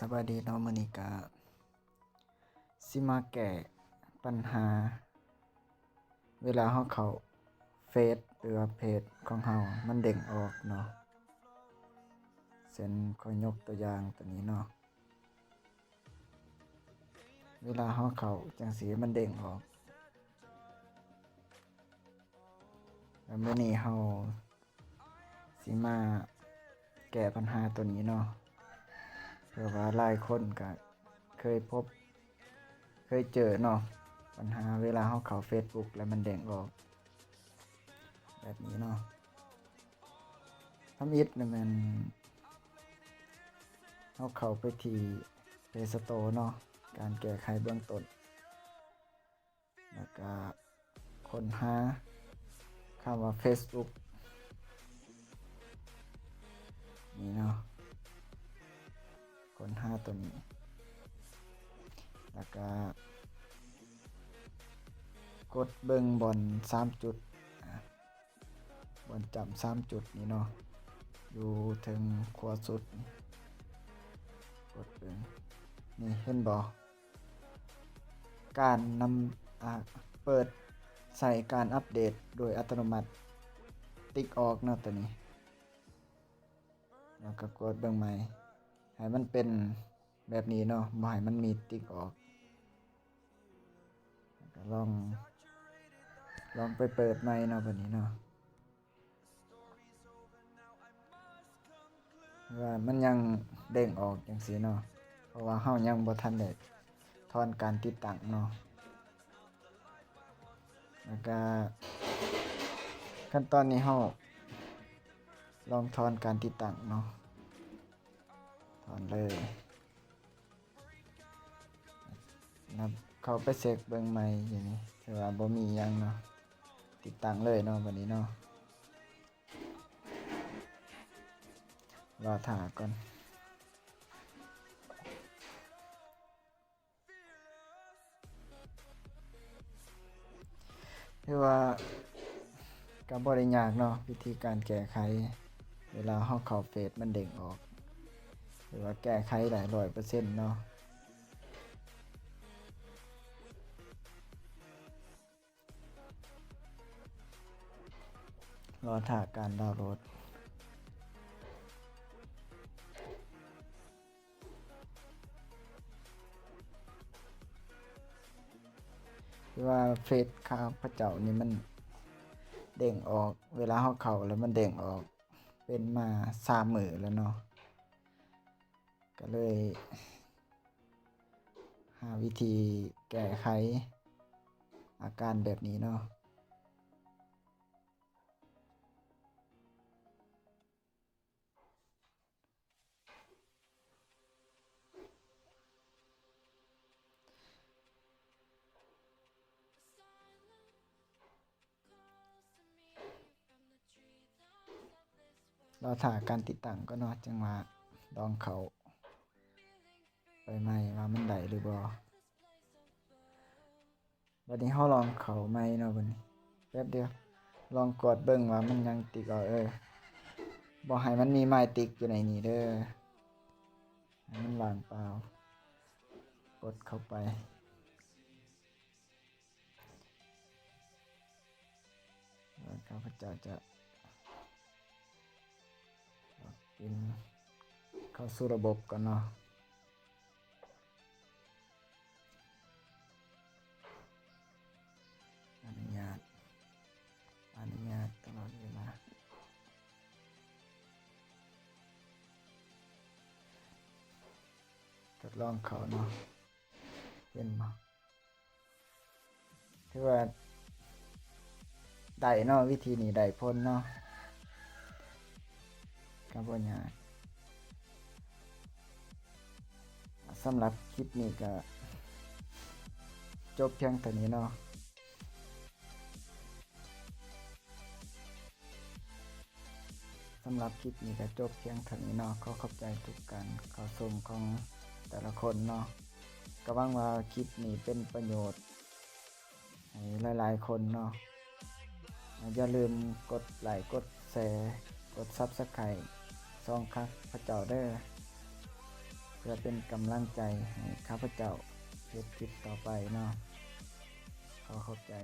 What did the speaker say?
สวัสดีน้อนี้ก็สิมาแก้ปัญหา เวลาเราเขาเฟซหรือเพจของเรามันเด้งออกเนาะเช่นขอยยกตัวอย่างตัวนี้เนาะเวลาเราเขาจังสีมันเด้งออกแล้วมื้อนี้เราสิมาแก้ปัญหาตัวนี้เนาะ เพื่อว่าหลายคนก็เคยพบ เคยเจอเนาะปัญหาเวลาเขาเข้า Facebook แล้วมันแดงออก แบบนี้เนาะทำอิดนี่มันเขาเข้าไปที่ Play Store เนาะการแก้ไขเบื้องต้นแล้วก็ค้นหาคำว่า Facebook นี่เนาะ นหาตัวนี้ แล้วก็ กดเบิ่งบอล3จุดบอลจำ3จุดนี่เนาะอยู่ถึงขวาสุด กดเบิ่งนี่เห็นบ่การนำเปิดใส่การอัปเดตโดยอัตโนมัติติ๊กออกเนาะตัวนี้ แล้วก็กดเบิ่งใหม่ ให้มันเป็นแบบนี้เนาะบ่ให้มันมีติ๊กออกก็ลอง ลองไปเปิดใหม่เนาะแบบนี้เนาะว่ามันยังเด้งออกจังซี่เนาะเพราะว่าเฮายังบ่ทันได้ถอนการติดตั้งเนาะแล้วก็ขั้นตอนนี้เฮาลองถอนการติดตั้งเนาะ ถอนเลยนับเขาไปเช็คเบิ่งใหม่อย่างนี้ถือว่าบ่มียังเนาะติดตั้งเลยเนาะบัดนี้เนาะรอถ่าก่อนคือว่าก็บ่ได้ยากเนาะวิธีการแก้ไข เวลาเฮาเขาเฟซมันเด้งออก รือว่าแก้ไขได้ร้อยเปอร์เซ็นต์เนาะรอถ่าการดาวน์โหลดคือว่าเฟซข้าพระเจ้านี่มันเด้งออก เวลาเขาเข้าแล้วมันเด้งออก เป็นมาสามมือแล้วเนาะ ก็เลย หาวิธีแก้ไขอาการแบบนี้เนาะเรอถ่าการติดตั้งก็เนาะจังว่าลองเขา ไปใหมว่ามันได้หรือบ่วันนี้เฮาลองเขาใหม่เนาะบัดนี้แป๊บเดียว ลองกดเบิ่งว่ามันยังติดเอาเออบ่ให้มันมีไม้ติดอยู่ในนี้เด้อให้มันว่างเปล่า กดเข้าไปแล้วข้าพเจ้าจะกินเข้าสู่ระบบก่อนเนาะ ดลองเขาเนาะเห็นบ่ถือว่าได้เนาะวิธีนี้ได้พ้นเนาะก็บ่ยากสำหรับคลิปนี้ก็ จบเพียงเท่านี้เนาะสำหรับคลิปนี้ก็จบเพียงเท่านี้เนาะขอขอบใจทุกการเข้าชมของ แต่ละคนเนาะก็หวังว่าคลิปนี้เป็นประโยชน์ให้หลายๆ คนเนาะอย่าลืมกดไลค์กดแชร์กด Subscribe ซองครับพระเจ้าเด้อพื่อเป็นกำลังใจให้ข้าพเจ้าเฮ็ดคลิปต่อไปเนาะขอขอบใจ